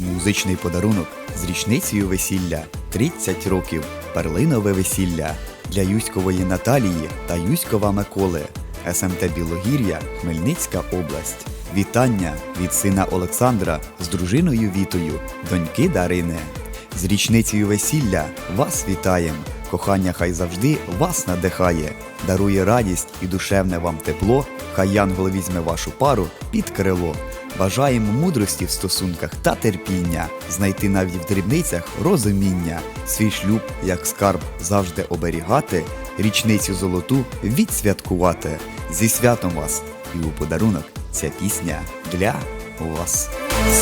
Музичний подарунок з річницею весілля 30 років. Перлинове весілля для Юськової Наталії та Юськова Миколи. СМТ Білогір'я, Хмельницька область. Вітання від сина Олександра з дружиною Вітою, доньки Дарини. З річницею весілля вас вітаєм! Кохання хай завжди вас надихає, дарує радість і душевне вам тепло. Хай янгол візьме вашу пару під крило. Бажаємо мудрості в стосунках та терпіння, знайти навіть в дрібницях розуміння, свій шлюб, як скарб, завжди оберігати, річницю золоту відсвяткувати. Зі святом вас! І у подарунок ця пісня для вас.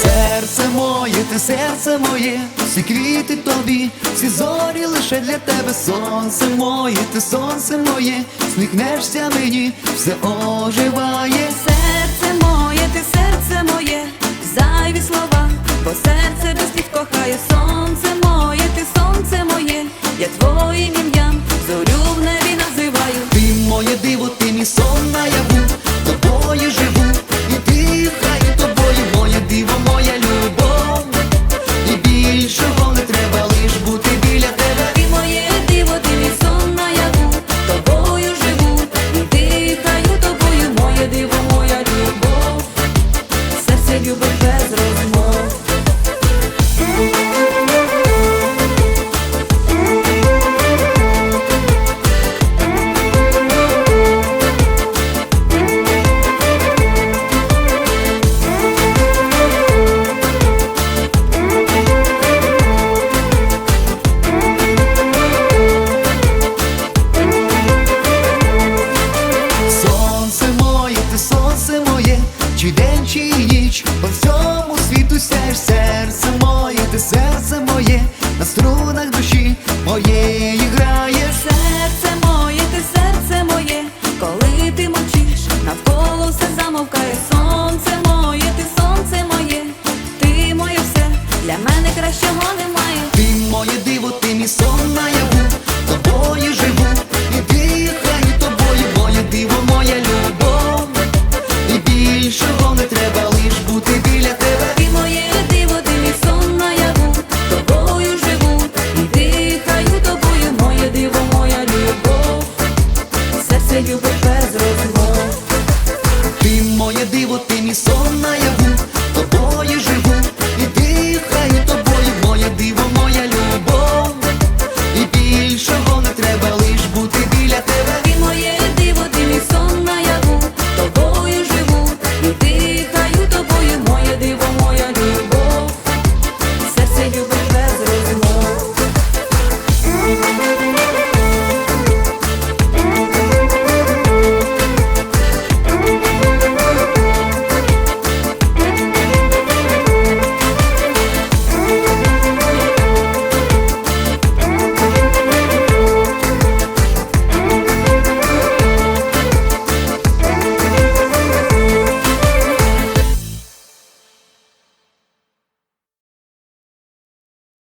Серце моє, ти серце моє, всі квіти тобі, всі зорі лише для тебе, сонце моє, ти сонце моє, сміхнешся мені, все оживає. Бо серце без слів кохає. Сонце моє, ти сонце моє, я твоїм ім'ям зорю в небі називаю. Ти моє диво, ти мій сон сонная